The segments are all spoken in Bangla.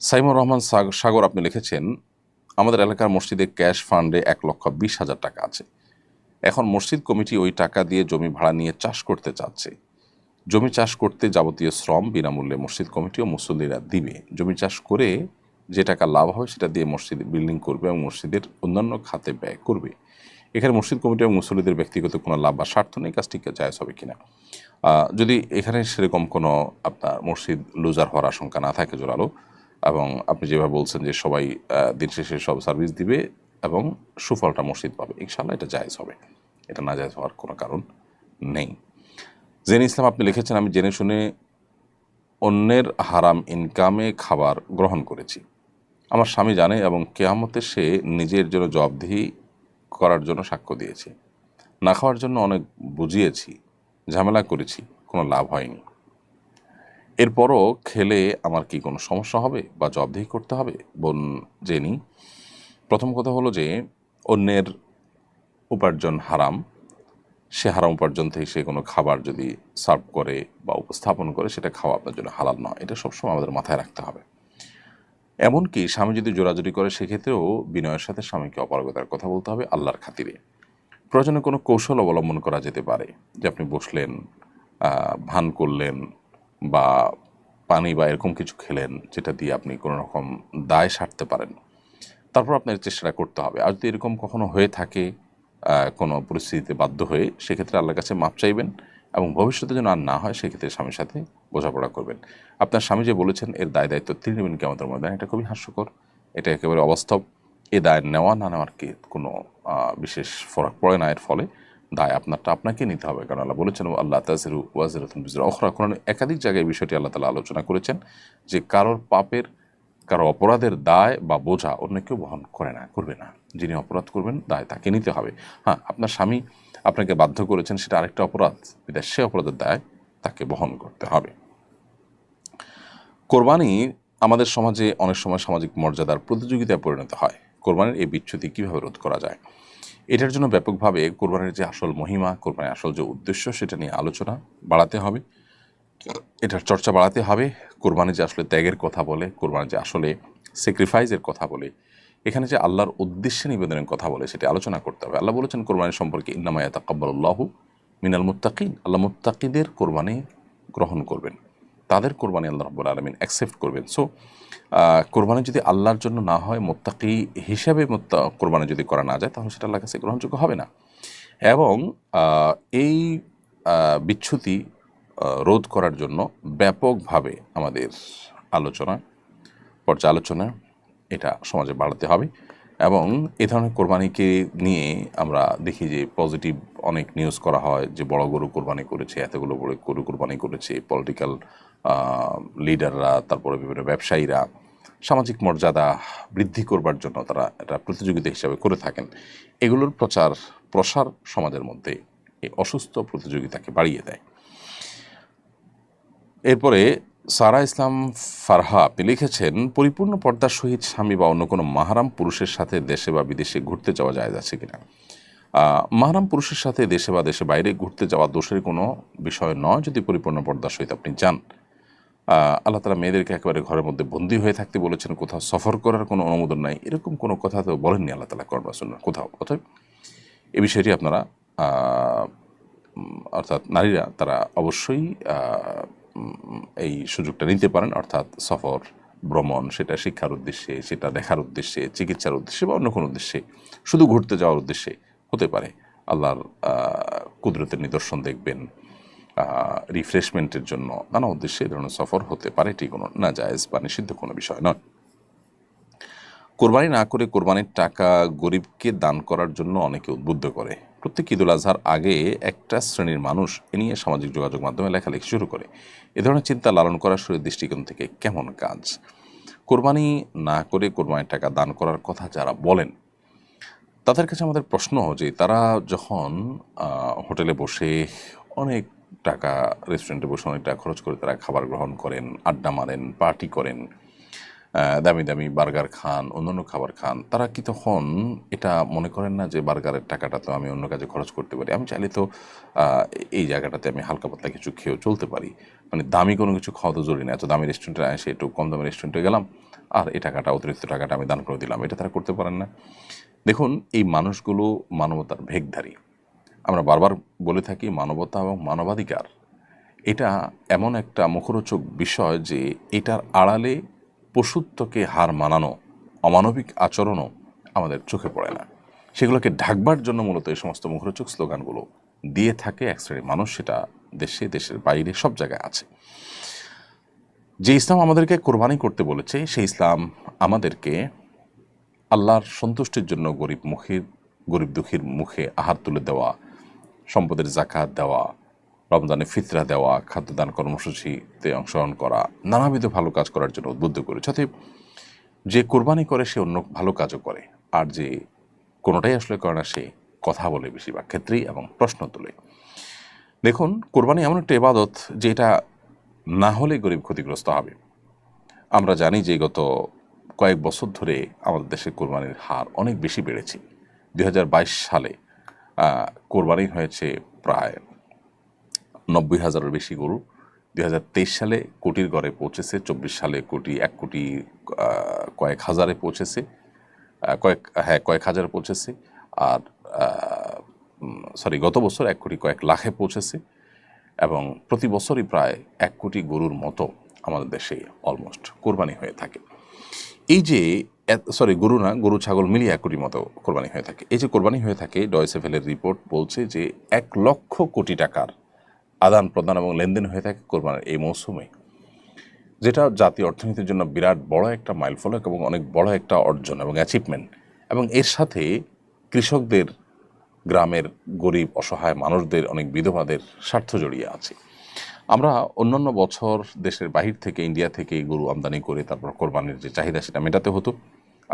সাইমুর রহমান সাগ- সাগর আপনি লিখেছেন, আমাদের এলাকার মসজিদে ক্যাশ ফান্ডে এক লক্ষ বিশ হাজার টাকা আছে। এখন মসজিদ কমিটি ওই টাকা দিয়ে জমি ভাড়া নিয়ে চাষ করতে চাচ্ছে। জমি চাষ করতে যাবতীয় শ্রম বিনামূল্যে মসজিদ কমিটি ও মুসল্লিরা দিবে। জমি চাষ করে যে টাকা লাভ হবে সেটা দিয়ে মসজিদ বিল্ডিং করবে এবং মসজিদের অন্যান্য খাতে ব্যয় করবে। এখানে মসজিদ কমিটি এবং মুসল্লিদের ব্যক্তিগত কোনো লাভ বা স্বার্থ নেই, কাজটি জায়জ হবে কিনা? যদি এখানে সেরকম কোনো আপনার মসজিদ লুজার হওয়ার আশঙ্কা না থাকে জোরালো এবং আপনি যেভাবে বলছেন যে সবাই দিন শেষে সব সার্ভিস দিবে এবং সুফলটা মসজিদ পাবে ইনশাল্লাহ এটা জায়েজ হবে। এটা না জায়েজ হওয়ার কোনো কারণ নেই। জেন ইসলাম, আপনি লিখেছেন, আমি জেনে শুনে অন্যের হারাম ইনকামে খাবার গ্রহণ করেছি। আমার স্বামী জানে এবং কেয়ামতে সে নিজের জন্য জবাবদিহি করার জন্য সাক্ষ্য দিয়েছে। না খাওয়ার জন্য অনেক বুঝিয়েছি, ঝামেলা করেছি, কোনো লাভ হয়নি। এরপরও খেলে আমার কি কোনো সমস্যা হবে বা জবাবদিহি করতে হবে? বোন জেনি, প্রথম কথা হলো যে, অন্যের উপার্জন হারাম। সে হারাম উপার্জন থেকে সে কোনো খাবার যদি সার্ভ করে বা উপস্থাপন করে, সেটা খাওয়া আপনার জন্য হালাল নয়। এটা সবসময় আমাদের মাথায় রাখতে হবে। এমনকি স্বামী যদি জোরাজুরি করে, সেক্ষেত্রেও বিনয়ের সাথে স্বামীকে অপারগতার কথা বলতে হবে আল্লাহর খাতিরে। প্রয়োজনে কোনো কৌশল অবলম্বন করা যেতে পারে। যে আপনি বসলেন ভান করলেন বা পানি বা এরকম কিছু খেলেন যেটা দিয়ে আপনি কোনো রকম দায় সারতে পারেন। তারপর আপনার চেষ্টাটা করতে হবে। আর যদি এরকম কখনো হয়ে থাকে কোনো পরিস্থিতিতে বাধ্য হয়ে, সেক্ষেত্রে আল্লাহর কাছে মাপ চাইবেন এবং ভবিষ্যতে যেন আর না হয়, সেক্ষেত্রে স্বামীর সাথে বোঝাপড়া করবেন। আপনার স্বামী যে বলেছেন, এর দায় দায়িত্ব তিনি নেবেন কি আমাদের মধ্যে এটা খুবই হাস্যকর। এটা একেবারে অবাস্তব। এ দায় নেওয়া না নেওয়ার কি কোনো বিশেষ ফরাক পড়ে না। এর ফলে দায় আপনারটা আপনাকে নিতে হবে। কারণ আল্লাহ বলেছেন আল্লাহ তাজিরু ওয়াজিরাতুন বিজরা অখরা কোরআনে একাধিক জায়গায় বিষয়টি আল্লাহ তালা আলোচনা করেছেন যে কারোর পাপের কারও অপরাধের দায় বা বোঝা অন্য কেউ বহন করে না, করবে না। যিনি অপরাধ করবেন, দায় তাকে নিতে হবে। হ্যাঁ আপনার স্বামী আপনাকে বাধ্য করেছেন সেটা আরেকটা অপরাধ বিদায় সে অপরাধের দায় তাকে বহন করতে হবে। কোরবানি আমাদের সমাজে অনেক সময় সামাজিক মর্যাদার প্রতিযোগিতায় পরিণত হয়। কোরবানির এই বিচ্যুতি কীভাবে রোধ করা যায়? এটার জন্য ব্যাপকভাবে কোরবানির যে আসল মহিমা, কোরবানির আসল যে উদ্দেশ্য, সেটা নিয়ে আলোচনা বাড়াতে হবে। এটার চর্চা বাড়াতে হবে কোরবানি যে আসলে ত্যাগের কথা বলে কোরবানি যে আসলে স্যাক্রিফাইসের কথা বলে, এখানে যে আল্লাহর উদ্দেশ্যে নিবেদনের কথা বলে, সেটা আলোচনা করতে হবে। আল্লাহ বলেছেন, কোরবানি সম্পর্কে ইন্নামায়া তাকাব্বাল্লাহু মিনাল মুত্তাকিন। আল্লাহ মুত্তাকিদের কোরবানি গ্রহণ করবেন। তাদের কোরবানি আল্লাহ রব্বুল আলমিন অ্যাকসেপ্ট করবেন। সো কোরবানি যদি আল্লাহর জন্য না হয় মোত্তাকি হিসাবে মোত্তা কোরবানি যদি করা না যায় তাহলে সেটা আল্লাহর কাছে গ্রহণযোগ্য হবে না। এবং এই আহ, বিচ্যুতি রোধ করার জন্য ব্যাপকভাবে আমাদের আলোচনা পর্যালোচনা এটা সমাজে বাড়াতে হবে। এবং এ ধরনের কোরবানিকে নিয়ে আমরা দেখি যে পজিটিভ অনেক নিউজ করা হয় যে বড় গরু কোরবানি করেছে এতগুলো বড় গরু কোরবানি করেছে পলিটিক্যাল লিডাররা তারপরে বিভিন্ন ব্যবসায়ীরা সামাজিক মর্যাদা বৃদ্ধি করবার জন্য তারা এটা প্রতিযোগিতা হিসাবে করে থাকেন। এগুলোর প্রচার, প্রসার সমাজের মধ্যে এই অসুস্থ প্রতিযোগিতাকে বাড়িয়ে দেয়। এরপরে সারা ইসলাম ফারহা আপনি লিখেছেন, পরিপূর্ণ পর্দার সহিত স্বামী বা অন্য কোনো মাহারাম পুরুষের সাথে দেশে বা বিদেশে ঘুরতে যাওয়া যায় আছে কিনা? মাহারাম পুরুষের সাথে দেশে বা দেশে বাইরে ঘুরতে যাওয়া দোষের কোনো বিষয় নয় যদি পরিপূর্ণ পর্দার সহিত আপনি যান। আল্লাহ তালা মেয়েদেরকে একেবারে ঘরের মধ্যে বন্দী হয়ে থাকতে বলেছেন, কোথাও সফর করার কোনো অনুমোদন নাই। এরকম কোনো কথা তো বলেননি আল্লাহ তালা করবা শুনুন কোথাও। অতএব এ বিষয়টি আপনারা অর্থাৎ নারীরা তারা অবশ্যই এই সুযোগটা নিতে পারেন, অর্থাৎ সফর, ভ্রমণ, সেটা শিক্ষার উদ্দেশ্যে, সেটা দেখার উদ্দেশ্যে, চিকিৎসার উদ্দেশ্যে বা অন্য কোনো উদ্দেশ্যে, শুধু ঘুরতে যাওয়ার উদ্দেশ্যে হতে পারে। আল্লাহর কুদরতের নিদর্শন দেখবেন রিফ্রেশমেন্টের জন্য নানা উদ্দেশ্যে এই ধরনের সফর হতে পারে। এটি কোনো না জায়েজ বা নিষিদ্ধ কোনো বিষয় নয়। কোরবানি না করে কোরবানির টাকা গরিবকে দান করার জন্য অনেকে উদ্বুদ্ধ করে। প্রত্যেক ঈদুল আজহার আগে একটা শ্রেণির মানুষ এ নিয়ে সামাজিক যোগাযোগ মাধ্যমে লেখালেখি শুরু করে। এ ধরনের চিন্তা লালন করার শরীর দৃষ্টিকোণ থেকে কেমন কাজ? কোরবানি না করে কোরবানির টাকা দান করার কথা যারা বলেন, তাদের কাছে আমাদের প্রশ্ন যে তারা যখন হোটেলে বসে অনেক টাকা রেস্টুরেন্টে বসে অনেক টাকা খরচ করে তারা খাবার গ্রহণ করেন, আড্ডা মারেন পার্টি করেন দামি দামি বার্গার খান, অন্যান্য খাবার খান। তারা কি তখন এটা মনে করেন না যে বার্গারের টাকাটা তো আমি অন্য কাজে খরচ করতে পারি? আমি চাইলে তো এই জায়গাটাতে আমি হালকা পাতলা কিছু খেয়েও চলতে পারি। মানে দামি কোনো কিছু খাওয়া তো জরুরি না। এত দামি রেস্টুরেন্টে এসে একটু কম দামি রেস্টুরেন্টে গেলাম, আর এই টাকাটা, অতিরিক্ত টাকাটা আমি দান করে দিলাম। এটা তারা করতে পারেন না। দেখুন, এই মানুষগুলো মানবতার ভেগধারী আমরা বারবার বলে থাকি মানবতা এবং মানবাধিকার। এটা এমন একটা মুখরোচক বিষয় যে এটার আড়ালে পশুত্বকে হার মানানো, অমানবিক আচরণও আমাদের চোখে পড়ে না। সেগুলোকে ঢাকবার জন্য মূলত এই সমস্ত মুখরোচক স্লোগানগুলো দিয়ে থাকে এক শ্রেণির মানুষ, সেটা দেশে, দেশের বাইরে, সব জায়গায় আছে। যে ইসলাম আমাদেরকে কোরবানি করতে বলেছে, সেই ইসলাম আমাদেরকে আল্লাহর সন্তুষ্টির জন্য গরিব মুখের, গরিব দুঃখীর মুখে আহার তুলে দেওয়া সম্পদের জাকাত দেওয়া, রমজানে ফিতরা দেওয়া, খাদ্যদান কর্মসূচিতে অংশগ্রহণ করা, নানাবিধ ভালো কাজ করার জন্য উদ্বুদ্ধ করেছে। অতএব যে কোরবানি করে, সে অন্য ভালো কাজও করে। আর যে কোনোটাই আসলে করে না, সে কথা বলে বেশিরভাগ ক্ষেত্রেই এবং প্রশ্ন তোলে। দেখুন, কোরবানি এমন একটা ইবাদত যেটা না হলে গরিব ক্ষতিগ্রস্ত হবে। আমরা জানি যে গত কয়েক বছর ধরে আমাদের দেশে কোরবানির হার অনেক বেশি বেড়েছে। দু হাজার বাইশ সালে কোরবানি হয়েছে প্রায় নব্বই হাজারের বেশি গরু। দু হাজার তেইশ সালে কোটির গড়ে পৌঁছেছে, চব্বিশ সালে কোটি, এক কোটি কয়েক হাজারে পৌঁছেছে কয়েক হ্যাঁ কয়েক হাজারে পৌঁছেছে আর সরি গত বছর এক কোটি কয়েক লাখে পৌঁছেছে এবং প্রতি বছরই প্রায় এক কোটি গরুর মতো আমাদের দেশে অলমোস্ট কোরবানি হয়ে থাকে। এই যে সরি গরু না, গরু, ছাগল মিলিয়ে এক কোটির মতো কোরবানি হয়ে থাকে। এই যে কোরবানি হয়ে থাকে, ডয়সেফেলের রিপোর্ট বলছে যে এক লক্ষ কোটি টাকার আদান প্রদান এবং লেনদেন হয়ে থাকে কোরবানির এই মৌসুমে, যেটা জাতীয় অর্থনীতির জন্য বিরাট বড় একটা মাইলফলক এবং অনেক বড় একটা অর্জন এবং অ্যাচিভমেন্ট এবং এর সাথে কৃষকদের, গ্রামের গরিব, অসহায় মানুষদের, অনেক বিধবাদের স্বার্থ জড়িয়ে আছে। আমরা অন্যান্য বছর দেশের বাহির থেকে, ইন্ডিয়া থেকে গরু আমদানি করে তারপর কোরবানির যে চাহিদা সেটা মেটাতে হতো।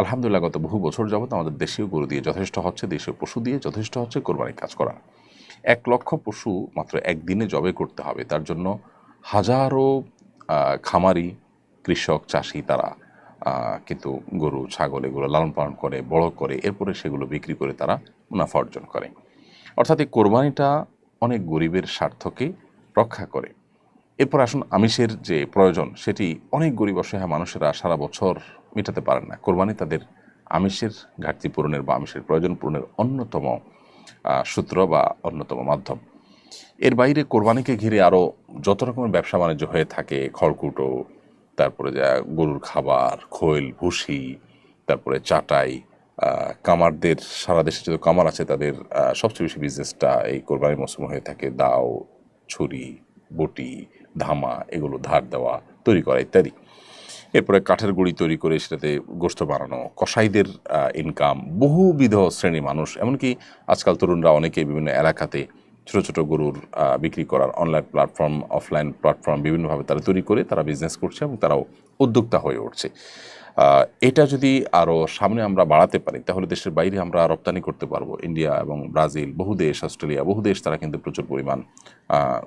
আলহামদুলিল্লাহ গত বহু বছর যাবত আমাদের দেশীয় গরু দিয়ে যথেষ্ট হচ্ছে, দেশীয় পশু দিয়ে যথেষ্ট হচ্ছে কোরবানির কাজ করা। এক লক্ষ পশু মাত্র একদিনে জবে করতে হবে, তার জন্য হাজারো খামারি, কৃষক, চাষি তারা কিন্তু গরু, ছাগল এগুলো লালন পালন করে, বড় করে, এরপরে সেগুলো বিক্রি করে তারা মুনাফা অর্জন করে। অর্থাৎ এই কোরবানিটা অনেক গরিবের স্বার্থকে রক্ষা করে। এরপর আসুন আমিষের যে প্রয়োজন, সেটি অনেক গরিব অসহায় মানুষেরা সারা বছর মেটাতে পারেন না। কোরবানি তাদের আমিষের ঘাটতি পূরণের বা আমিষের প্রয়োজন পূরণের অন্যতম সূত্র বা অন্যতম মাধ্যম। এর বাইরে কোরবানিকে ঘিরে আরও যত রকমের ব্যবসা বাণিজ্য হয়ে থাকে, খড়কুটো, তারপরে যা গরুর খাবার, খৈল, ভুসি, তারপরে চাটাই কামারদের, সারা দেশে যত কামার আছে তাদের সবচেয়ে বেশি বিজনেসটা এই কোরবানির মৌসুমে হয়ে থাকে দাও, ছুরি, বটি, ধামা, এগুলো ধার দেওয়া, তৈরি করা ইত্যাদি। এরপরে কাঠের গুঁড়ি তৈরি করে সেটাতে গোস্ত বানানো, কসাইদের ইনকাম বহুবিধ শ্রেণি মানুষ, এমনকি আজকাল তরুণরা অনেকে বিভিন্ন এলাকাতে ছোটো ছোটো গরুর বিক্রি করার অনলাইন প্ল্যাটফর্ম অফলাইন প্ল্যাটফর্ম বিভিন্নভাবে তারা তৈরি করে তারা বিজনেস করছে এবং তারাও উদ্যোক্তা হয়ে উঠছে। এটা যদি আরও সামনে আমরা বাড়াতে পারি, তাহলে দেশের বাইরে আমরা রপ্তানি করতে পারব। ইন্ডিয়া এবং ব্রাজিল বহু দেশ অস্ট্রেলিয়া বহু দেশ তারা কিন্তু প্রচুর পরিমাণ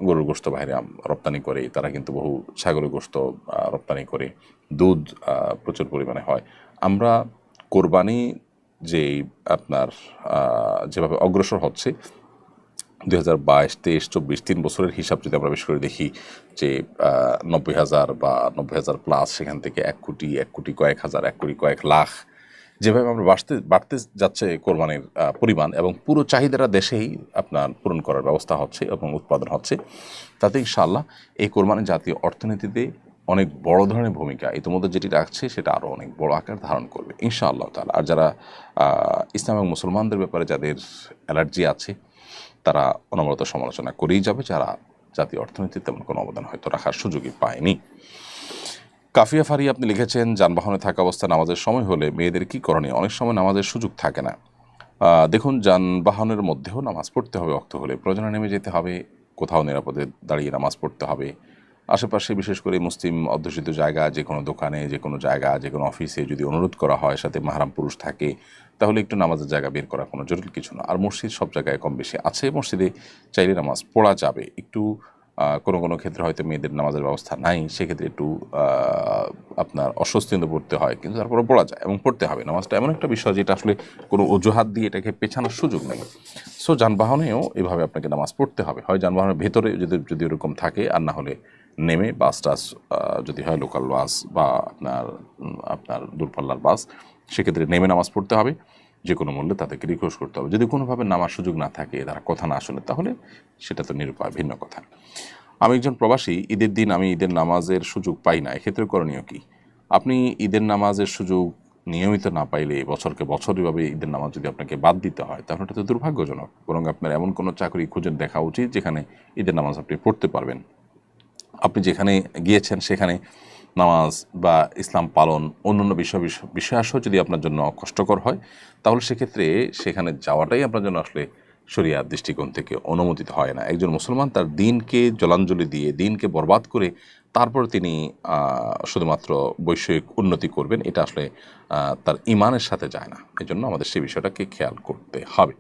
গরুর গোস্ত বাইরে রপ্তানি করে তারা কিন্তু বহু ছাগলের গোস্ত রপ্তানি করে দুধ প্রচুর পরিমাণে হয়। আমরা কোরবানি যে আপনার যেভাবে অগ্রসর হচ্ছে, দুই হাজার বাইশ, তেইশ, চব্বিশ, তিন বছরের হিসাব যদি আমরা বেশ করে দেখি যে নব্বই হাজার বা নব্বই হাজার প্লাস সেখান থেকে এক কোটি এক কোটি কয়েক হাজার, এক কোটি কয়েক লাখ যেভাবে আমরা বাড়তে বাড়তে যাচ্ছে কোরবানির পরিমাণ এবং পুরো চাহিদাটা দেশেই আপনার পূরণ করার ব্যবস্থা হচ্ছে এবং উৎপাদন হচ্ছে, তাতে ইনশাআল্লাহ এই কোরবানি জাতীয় অর্থনীতিতে অনেক বড় ধরনের ভূমিকা ইতিমধ্যে যেটি রাখছে সেটা আরও অনেক বড় আকার ধারণ করবে, ইনশাআল্লাহ তাআলা। আর যারা ইসলাম এবং মুসলমানদের ব্যাপারে যাদের অ্যালার্জি আছে, তারা অনবরত সমালোচনা করেই যাবে, যারা জাতীয় অর্থনীতিতে তেমন কোনো অবদান হয়তো রাখার সুযোগই পায়নি। কাফিয়া ফারি আপনি লিখেছেন, যানবাহনে থাকা অবস্থায় নামাজের সময় হলে মেয়েদের কি করণীয়? অনেক সময় নামাজের সুযোগ থাকে না। দেখুন, যানবাহনের মধ্যেও নামাজ পড়তে হবে অক্ত হলে। প্রয়োজনে নেমে যেতে হবে, কোথাও নিরাপদে দাঁড়িয়ে নামাজ পড়তে হবে। আশেপাশে বিশেষ করে মুসলিম অধ্যুষিত জায়গা, যে কোনো দোকানে, যে কোনো জায়গা, যে কোনো অফিসে যদি অনুরোধ করা হয়, সাথে মাহারাম পুরুষ থাকে, তাহলে একটু নামাজের জায়গা বের করা কোনো জরুরি কিছু না। আর মসজিদ সব জায়গায় কম বেশি আছে। মসজিদে চাইলে নামাজ পড়া যাবে। একটু কোনো কোনো ক্ষেত্রে হয়তো মেয়েদের নামাজের ব্যবস্থা নাই, সেক্ষেত্রে একটু আপনার অস্বস্তি পড়তে হয়, কিন্তু তারপরে পড়া যায় এবং পড়তে হবে। নামাজটা এমন একটা বিষয় যেটা আসলে কোনো অজুহাত দিয়ে এটাকে পেছানোর সুযোগ নেই। সো যানবাহনেও এভাবে আপনাকে নামাজ পড়তে হবে। হয় যানবাহনের ভেতরে যদি যদি ওরকম থাকে, আর না হলে নেমে বাস টাস যদি হয় লোকাল বাস বা আপনার আপনার দূরপাল্লার বাস সেক্ষেত্রে নেমে নামাজ পড়তে হবে। যে কোনো মূল্যে তাদেরকে রিকোয়েস্ট করতে হবে। যদি কোনোভাবে নামার সুযোগ না থাকে, তারা কথা না শুনে, তাহলে সেটা তো নিরুপায়, ভিন্ন কথা। আমি একজন প্রবাসী, ঈদের দিন আমি ঈদের নামাজের সুযোগ পাই না। এক্ষেত্রে করণীয় কি? আপনি ঈদের নামাজের সুযোগ নিয়মিত না পাইলে বছরকে বছর এভাবে ঈদের নামাজ যদি আপনাকে বাদ দিতে হয়, তাহলে এটা তো দুর্ভাগ্যজনক। বরং আপনার এমন কোনো চাকরি খুঁজে দেখা উচিত যেখানে ঈদের নামাজ আপনি পড়তে পারবেন। আপনি যেখানে গিয়েছেন, সেখানে নামাজ বা ইসলাম পালন অন্যান্য বিষয় বিষয়- বিষয়াসহ যদি আপনার জন্য কষ্টকর হয়, তাহলে সেক্ষেত্রে সেখানে যাওয়াটাই আপনার জন্য আসলে শরিয়ার দৃষ্টিকোণ থেকে অনুমোদিত হয় না। একজন মুসলমান তার দিনকে জলাঞ্জলি দিয়ে, দিনকে বরবাদ করে তারপর তিনি শুধুমাত্র বৈষয়িক উন্নতি করবেন, এটা আসলে তার ইমানের সাথে যায় না। এই জন্য আমাদের সেই বিষয়টাকে খেয়াল করতে হবে।